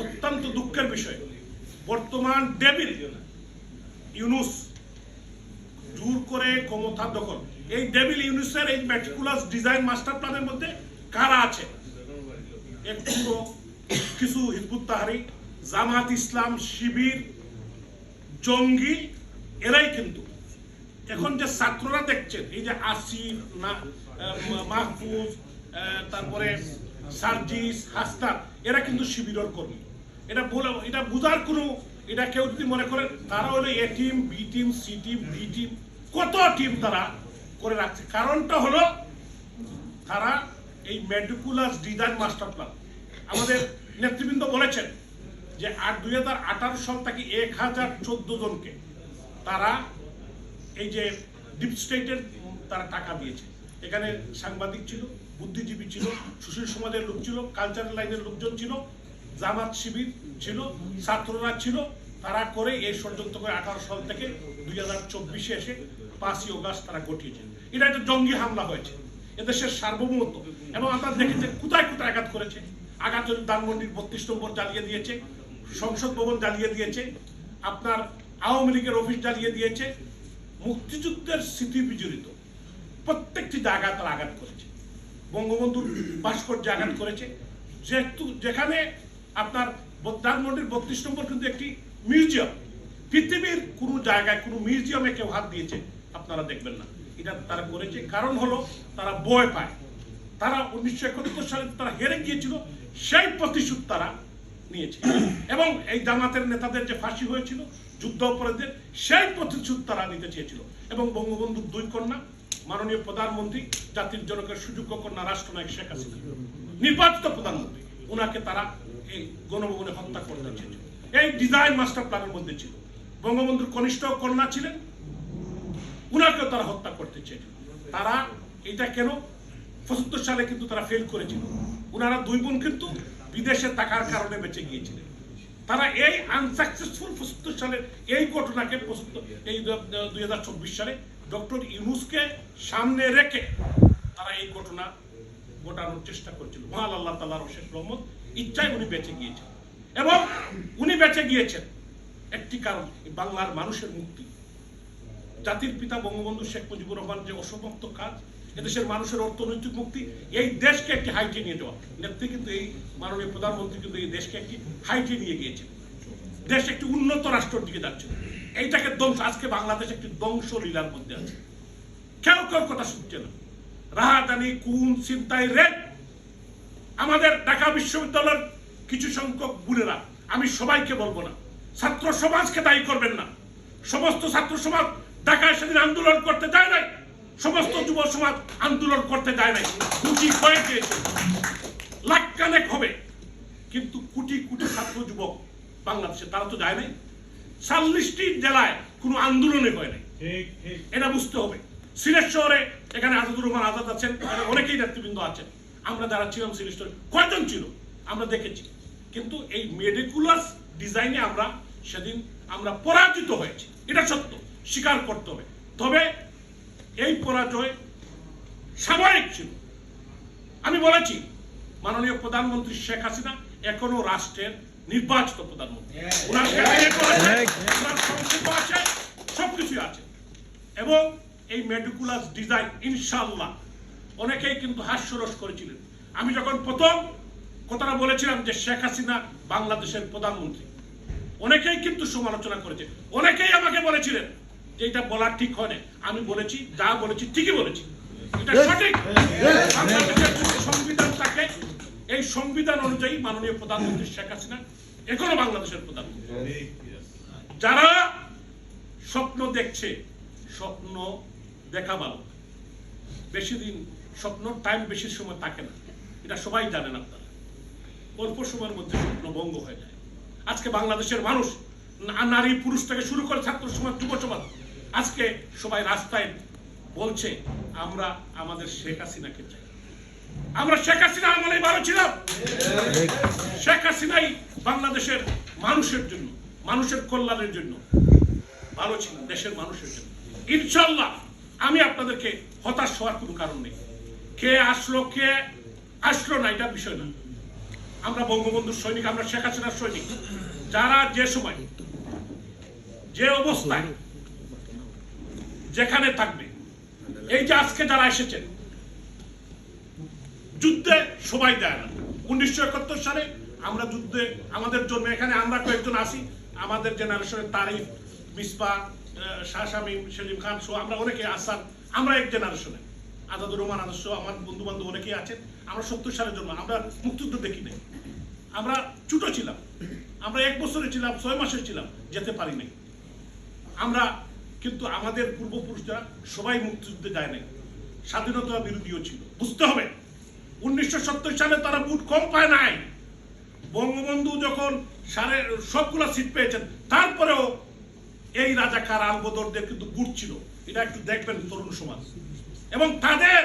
অত্যন্ত দুঃখের বিষয়। বর্তমান ডেবিল ইউনুস জোর করে ক্ষমতা দখল। এই ডেভিল ইউনুসের এই ম্যাটিকুলাস ডিজাইন মাস্টার প্ল্যানের মধ্যে কারা আছে? কিছু হিজবুত তাহারি, জামাত ইসলাম, শিবির, জঙ্গি, এরাই কিন্তু। এখন যে ছাত্ররা দেখছেন, এই যে আসিফ মাহফুজ তারপরে সার্জিস হাসনাত এরা কিন্তু শিবিরের কর্মী। এটা বলে, এটা বোঝার কোনো, এটা কেউ যদি মনে করে, তারা হলো A team, B team, C team, D team, কত টিম তারা করে রাখছে। কারণটা হলো, তারা এই মেডিকুলাস ডিজাইন মাস্টার প্ল্যান। আমাদের নেতৃবৃন্দ বলেছেন যে আট দুই হাজার আঠারো সাল থেকে এক হাজার চোদ্দ জনকে তারা এই যে ডিপ স্টেটের তারা টাকা দিয়েছে। এখানে সাংবাদিক ছিল বুদ্ধিজীবী ছিল, সুশীল সমাজের লোক ছিল কালচারাল লাইনের লোকজন ছিল, জামাত শিবির ছিল, ছাত্ররা ছিল, তারা করে এই ষড়যন্ত্র করে আঠারো সাল থেকে দুই হাজার চব্বিশে এসে পাঁচই অগাস্ট তারা ঘটিয়েছে। এটা একটা জঙ্গি হামলা হয়েছে, এদেশের সার্বভৌমত্ব। এবং আপনারা দেখেছেন কোথায় কোথায় আঘাত করেছে। আঘাত হলে ধানমন্ডির বত্রিশ নম্বর জ্বালিয়ে দিয়েছে, সংসদ ভবন জ্বালিয়ে দিয়েছে, আপনার আওয়ামী লীগের অফিস জ্বালিয়ে দিয়েছে, মুক্তিযুদ্ধের স্মৃতি বিজড়িত। প্রত্যেকটি জায়গায় তারা আঘাত করেছে। বঙ্গবন্ধুর ভাস্কর্যে আঘাত করেছে। যেহেতু যেখানে আপনার ধানমন্ডির বত্রিশ নম্বর কিন্তু একটি মিউজিয়াম। পৃথিবীর কোনো জায়গায় কোনো মিউজিয়ামে কেউ হাত দিয়েছে, আপনারা দেখবেন না। এটা তারা করেছে। কারণ হলো তারা ভয় পায়। তারা উনিশশো একাত্তর সালে তারা হেরে গিয়েছিল, সেই প্রতিশোধ তারা নিয়েছে। এবং এই জামাতের নেতাদের যে ফাঁসি হয়েছিল, যুদ্ধ অপরাধের, সেই প্রতিশোধ তারা নিতে চেয়েছিল। এবং বঙ্গবন্ধুর দুই কন্যা মাননীয় প্রধানমন্ত্রী, জাতির জনকের সুযোগ্য কন্যা রাষ্ট্রনায়ক শেখ হাসিনা। নির্বাচিত প্রধানমন্ত্রী ওনাকে তারা এই গণভবনে হত্যা করতে চেয়েছিল এই ডিজাইন মাস্টার প্ল্যানের মধ্যে ছিল। বঙ্গবন্ধুর কনিষ্ঠ কন্যা ছিলেন, উনাকেও তারা হত্যা করতে চেয়েছিল তারা এটা কেন? পঁচাত্তর সালে কিন্তু তারা ফেল করেছিল। উনারা দুই বোন কিন্তু বিদেশে থাকার কারণে বেঁচে গিয়েছিলেন। তারা এই আনসাকসেসফুল পঁচাত্তর সালের এই ঘটনাকে 75 এই দুই হাজার চব্বিশ সালে ডক্টর ইউনুসকে সামনে রেখে তারা এই ঘটনা ঘটানোর চেষ্টা করেছিল। মহান আল্লাহ তাল্লাহ রশেদ রহমত, ইচ্ছায় উনি বেঁচে গিয়েছেন। এবং উনি বেঁচে গিয়েছেন। একটি কারণ বাংলার মানুষের মুক্তি। জাতির পিতা বঙ্গবন্ধু শেখ মুজিবুর রহমান যে অসমাপ্ত কাজ, এদেশের মানুষের অর্থনৈতিক মুক্তি, এই দেশকে একটি হাইটে নিয়ে যাওয়া। নেত্রী কিন্তু এই মাননীয় প্রধানমন্ত্রী কিন্তু এই দেশকে একটি হাইটে নিয়ে গিয়েছে দেশ একটি উন্নত রাষ্ট্রের দিকে যাচ্ছে। এইটাকে ধ্বংস, আজকে বাংলাদেশ একটি ধ্বংস লীলার মধ্যে আছে। কেউ কেউ কথা শুনছে না? রাহাদানি, কুন চিন্তাই রেপ আমাদের ঢাকা বিশ্ববিদ্যালয়ের কিছু সংখ্যক বুড়েরা আমি সবাইকে বলব না। ছাত্র সমাজকে দায়ী করবেন না। সমস্ত ছাত্র সমাজ ঢাকায় সেদিন আন্দোলন করতে যায় নাই। সমস্ত যুব সমাজ আন্দোলন করতে যায় নাই। কোটি কয়েক দিয়েছে লাখ কানেক হবে। কিন্তু কোটি কোটি ছাত্র যুবক বাংলাদেশে, তারা তো যায় নাই। চাল্লিশটি জেলায় কোনো আন্দোলনে হয় নাই। এটা বুঝতে হবে। সিলেট শহরে এখানে আজাদুর রহমান আজাদ আছেন অনেকেই নেতৃবৃন্দ আছেন। আমরা যারা ছিলাম সিলেট শহরে কয়জন ছিল? আমরা দেখেছি। কিন্তু এই মেডিকুলাস ডিজাইনে আমরা সেদিন আমরা পরাজিত হয়েছি। এটা সত্য স্বীকার করতে হবে। তবে এই পরাজয় সাময়িক ছিল। আমি বলেছি মাননীয় প্রধানমন্ত্রী শেখ হাসিনা এখনও রাষ্ট্রের নির্বাচিত প্রধানমন্ত্রী। ওনার আছে, ওনার সংসদ আছে সবকিছু আছে। এবং এই মেডিকুলাস ডিজাইন ইনশাল্লাহ অনেকেই কিন্তু হাস্যরস করেছিলেন। আমি যখন প্রথম কথাটা বলেছিলাম যে শেখ হাসিনা বাংলাদেশের প্রধানমন্ত্রী অনেকেই কিন্তু সমালোচনা করেছে। অনেকেই আমাকে বলেছিলেন যে এটা বলা ঠিক হয় না আমি বলেছি যা বলেছি ঠিকই বলেছি। এটা সঠিক। বাংলাদেশের সংবিধান থাকে এই সংবিধান অনুযায়ী মাননীয় প্রধানমন্ত্রী শেখ হাসিনা এখনও বাংলাদেশের প্রধানমন্ত্রী। যারা স্বপ্ন দেখছে, স্বপ্ন দেখা ভালো। বেশি দিন স্বপ্ন টাইম বেশি সময় থাকে না। এটা সবাই জানেন আপনারা। অল্প সময়ের মধ্যে স্বপ্ন ভঙ্গ হয়ে যায়। আজকে বাংলাদেশের মানুষ নারী পুরুষ থেকে শুরু করে ছাত্র সমাজ, যুব সমাজ, আজকে সবাই রাস্তায় বলছে, আমরা আমাদের শেখ হাসিনাকে চাই। আমরা শেখ হাসিনা আমলেই ভালো ছিলাম। শেখ হাসিনাই বাংলাদেশের মানুষের জন্য, মানুষের কল্যাণের জন্য ভালো ছিল দেশের মানুষের জন্য। ইনশাল্লাহ আমি আপনাদেরকে হতাশ হওয়ার কোনো কারণ নেই। কে আসলো কে আসলো না, এটা বিষয় না। আমরা বঙ্গবন্ধুর সৈনিক, আমরা শেখ হাসিনার সৈনিক। যারা যে সময়, যে অবস্থায় যেখানে থাকবে, এই যে আজকে যারা এসেছেন যুদ্ধে সবাই দেয় না। উনিশশো একাত্তর সালে আমরা যুদ্ধে আমাদের জন্য এখানে আমরা কয়েকজন আসি আমাদের জেনারেশনের তারিফ, মিসপা শাহ সেলিম খান সহ আমরা অনেকে আসান আমরা এক জেনারেশনে আজাদুর রহমান আদর্শ আমার বন্ধু বান্ধব অনেকেই আছেন। আমরা সত্তর সালের জন্য আমরা মুক্তিযুদ্ধ দেখি নাই। আমরা ছোট ছিলাম। আমরা এক বছরে ছিলাম, ছয় মাসে ছিলাম, যেতে পারি নাই। আমরা কিন্তু আমাদের পূর্বপুরুষরা সবাই মুক্তিযুদ্ধে যায় নাই। স্বাধীনতা বিরোধীও ছিল। বুঝতে হবে উনিশশো সত্তর সালে তারা বুট কম পায় নাই। বঙ্গবন্ধু যখন সাড়ে, সবগুলো সিট পেয়েছেন, তারপরেও এই রাজাকার আলবদরদের কিন্তু বুট ছিল। এটা একটু দেখবেন তরুণ সমাজ। এবং তাদের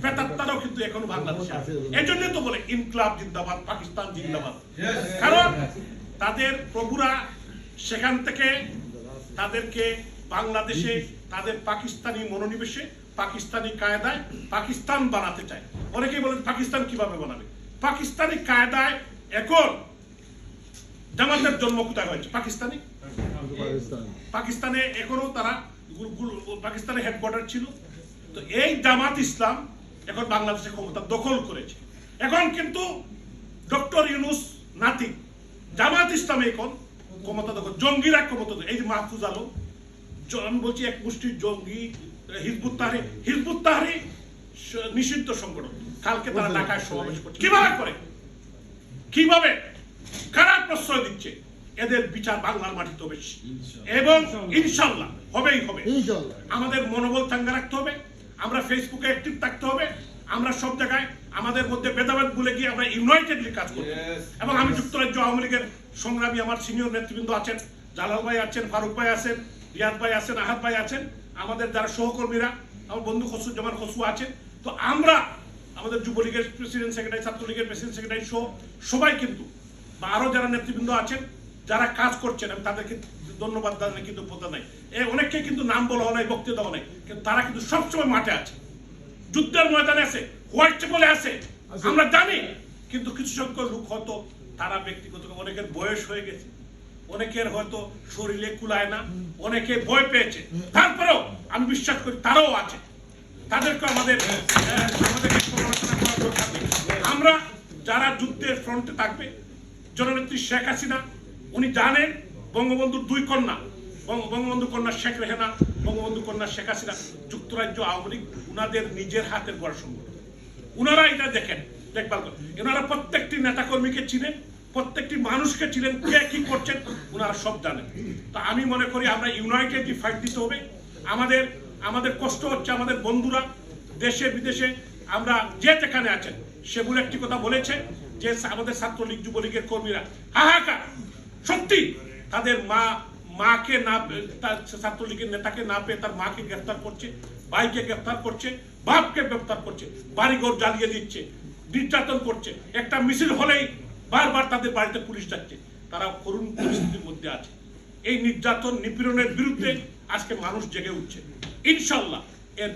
প্রেতাত্মারাও কিন্তু এখনও বাংলাদেশে আছে। এই জন্য তো বলে ইনকলাব জিন্দাবাদ, পাকিস্তান জিন্দাবাদ। কারণ তাদের প্রভুরা সেখান থেকে তাদেরকে বাংলাদেশে, তাদের পাকিস্তানি মনোনিবেশে পাকিস্তানি কায়দায় পাকিস্তান বানাতে চায়। অনেকেই বলেন পাকিস্তান কীভাবে বানাবে? পাকিস্তানি কায়দায় এখন জামাতের জন্ম কোথায় হয়েছে? পাকিস্তানি? পাকিস্তানে। এখনও তারা গুল- গুল- পাকিস্তানে হেডকোয়ার্টার ছিল। তো এই জামাত ইসলাম এখন বাংলাদেশের ক্ষমতা দখল করেছে। এখন কিন্তু ডক্টর ইউনুস নাতি জামাত ইসলাম এখন ক্ষমতা দখল জঙ্গিরা ক্ষমতা এই যে মাহফুজ আলম আমি বলছি এক মুষ্টির জঙ্গি হিজবুত তাহরি হিজবুত তাহরি নিষিদ্ধ সংগঠন। কালকে তারা ঢাকায় সমাবেশ করছে। কীভাবে করে? কীভাবে? কারা প্রশ্রয় দিচ্ছে? এদের বিচার বাংলার মাটিতে হবে। এবং ইনশাল্লাহ। হবেই হবে। আমাদের মনোবল চাঙ্গা রাখতে হবে। আমরা ফেসবুকে অ্যাক্টিভ থাকতে হবে। আমরা সব জায়গায় আমাদের মধ্যে ভেদাভেদ ভুলে গিয়ে আমরা ইউনাইটেডলি কাজ করব এবং আমি যুক্তরাজ্য আওয়ামী লীগের সংগ্রামী আমার সিনিয়র নেতৃবৃন্দ আছেন। জালাল ভাই আছেন ফারুক ভাই আছেন রিয়াদ ভাই আছেন আহাদ ভাই আছেন। আমাদের যারা সহকর্মীরা আমার বন্ধু খসুজ্জামান খসু আছেন তো আমরা আমাদের যুবলীগের প্রেসিডেন্ট সেক্রেটারি ছাত্রলীগের প্রেসিডেন্ট সেক্রেটারি সহ সবাই কিন্তু বা আরও যারা নেতৃবৃন্দ আছেন যারা কাজ করছেন আমি তাদেরকে ধন্যবাদ জানাই কিন্তু কথা নাই। এ অনেককে কিন্তু নাম বলা হয় নাই বক্তৃতা দেওয়া নাই কিন্তু তারা কিন্তু সবসময় মাঠে আছে। যুদ্ধের ময়দানে আছে হোয়াইট বলে আছে আমরা জানি কিন্তু কিছু সংখ্যক লোক হয়তো তারা ব্যক্তিগত অনেকের বয়স হয়ে গেছে। অনেকের হয়তো শরীরে কুলায় না, অনেকে ভয় পেয়েছে। তারপরেও আমি বিশ্বাস করি তারাও আছে। তাদেরকে আমাদের। আমরা যারা যুদ্ধের ফ্রন্টে থাকবে, জননেত্রী শেখ হাসিনা, উনি জানেন বঙ্গবন্ধুর দুই কন্যা। বঙ্গ- বঙ্গবন্ধু কন্যা শেখ রেহানা, বঙ্গবন্ধু কন্যা শেখ হাসিনা যুক্তরাজ্য আওয়ামী লীগ, উনাদের নিজের হাতের গড়া সংগঠন উনারা এটা দেখেন, দেখভাল করেন। এনারা প্রত্যেকটি নেতাকর্মীকে চিনেন প্রত্যেকটি মানুষকে চিনেন কে কি করছেন ওনারা সব জানেন। তো আমি মনে করি আমরা ইউনাইটেডলি ফাইট দিতে হবে। আমাদের আমাদের কষ্ট হচ্ছে আমাদের বন্ধুরা, দেশে, বিদেশে, আমরা যে যেখানে আছেন, সেগুলো একটি কথা বলেছে যে আমাদের ছাত্রলীগ, যুবলীগের কর্মীরা হাহাকার, সত্যি, তাদের মা, মাকে না ছাত্রলীগের নেতাকে না পেয়ে তার মাকে গ্রেফতার করছে, ভাইকে গ্রেফতার করছে, বাপকে গ্রেফতার করছে, বাড়িঘর জ্বালিয়ে দিচ্ছে, নির্যাতন করছে। একটা মিছিল হলেই বারবার তাদের বাড়িতে পুলিশ যাচ্ছে তারা করুণ পরিস্থিতির মধ্যে আছে। এই নির্যাতন নিপীড়নের বিরুদ্ধে আজকে মানুষ জেগে উঠছে। ইনশাল্লাহ এর